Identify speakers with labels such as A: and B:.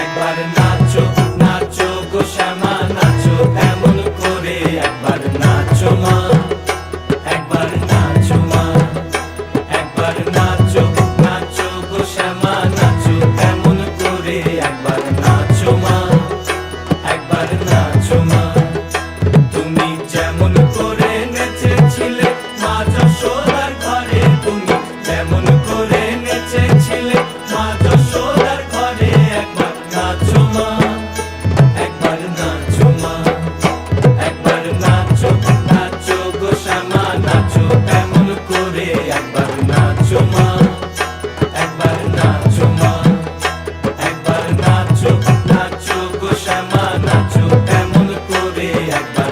A: একবার নাচো। নাচো এমন করে? একবার নাচো মা, একবার নাচো মা, একবার নাচো নাচো গো নাচো এমন করে? একবার